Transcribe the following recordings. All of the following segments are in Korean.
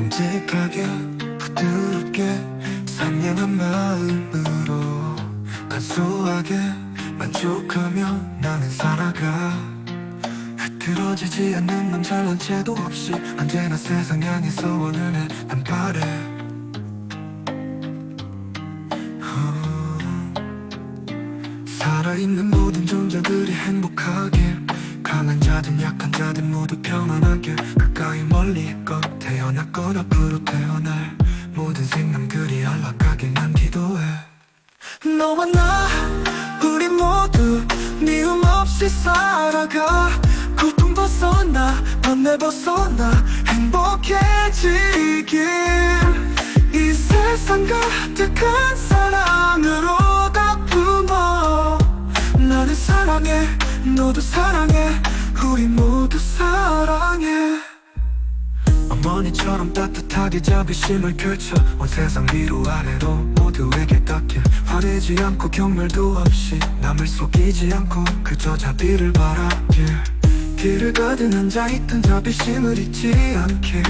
정직하게 부드럽게 상냥한 마음으로 간소하게 만족하며 나는 살아가. 흐트러지지 않는 넌 잘난 채도 없이 언제나 세상 향해서 원하는 난 바래 살아있는 모든 존재들이 행복하길 강한 자든 약한 자든 모두 평안하길 가까이 멀리 있건 태어났건 앞으로 태어날 모든 생명들이 안락하길 난 기도해. 너와 나 우리 모두 미움 없이 살아가. 고통 벗어나 번뇌 벗어나 행복해지길. 이 세상 가득한 사랑 사랑해. 너도 사랑해. 우리 모두 사랑해. 어머니처럼 따뜻하게 자비심을 펼쳐 온 세상 위로 아래로 모두에게 닿길 화내지 않고 경멸도 없이 남을 속이지 않고 그저 자비를 바라길. 길을 가든 앉아있든 자비심을 잊지 않길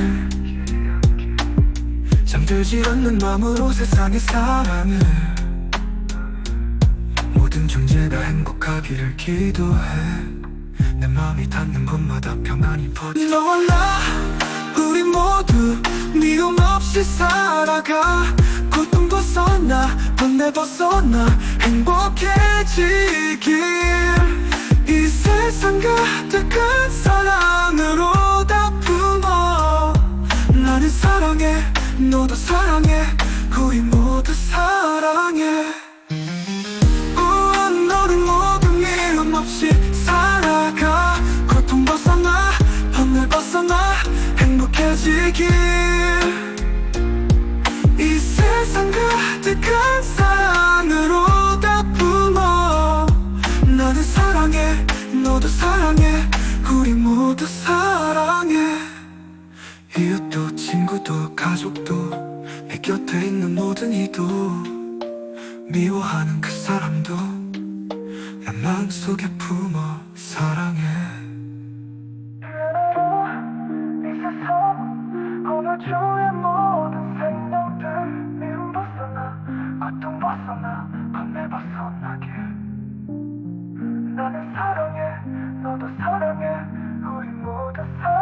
잠들지 않는 마음으로 세상의 사랑을 행복하기를 기도해. 내 마음이 닿는 곳마다 평안이 퍼지 너와 나 우리 모두 미움 없이 살아가. 고통 벗어나 번뇌 벗어나. 행복해지길. 이 세상 가득한 사랑으로 다 품어. 나는 사랑해 너도 사랑해. 우리 모두 사랑해 번뇌 벗어나 행복해지길. 이 세상 가득한 사랑으로 다 품어. 나는 사랑해 너도 사랑해 우리 모두 사랑해. 이웃도 친구도 가족도 내 곁에 있는 모든 이도 미워하는 그 사람도 내 마음속에 품어 사랑 주의 모든 생명들 미움 벗어나 고통 벗어나 번뇌 벗어나길 나는 사랑해 너도 사랑해 우리 모두 사랑해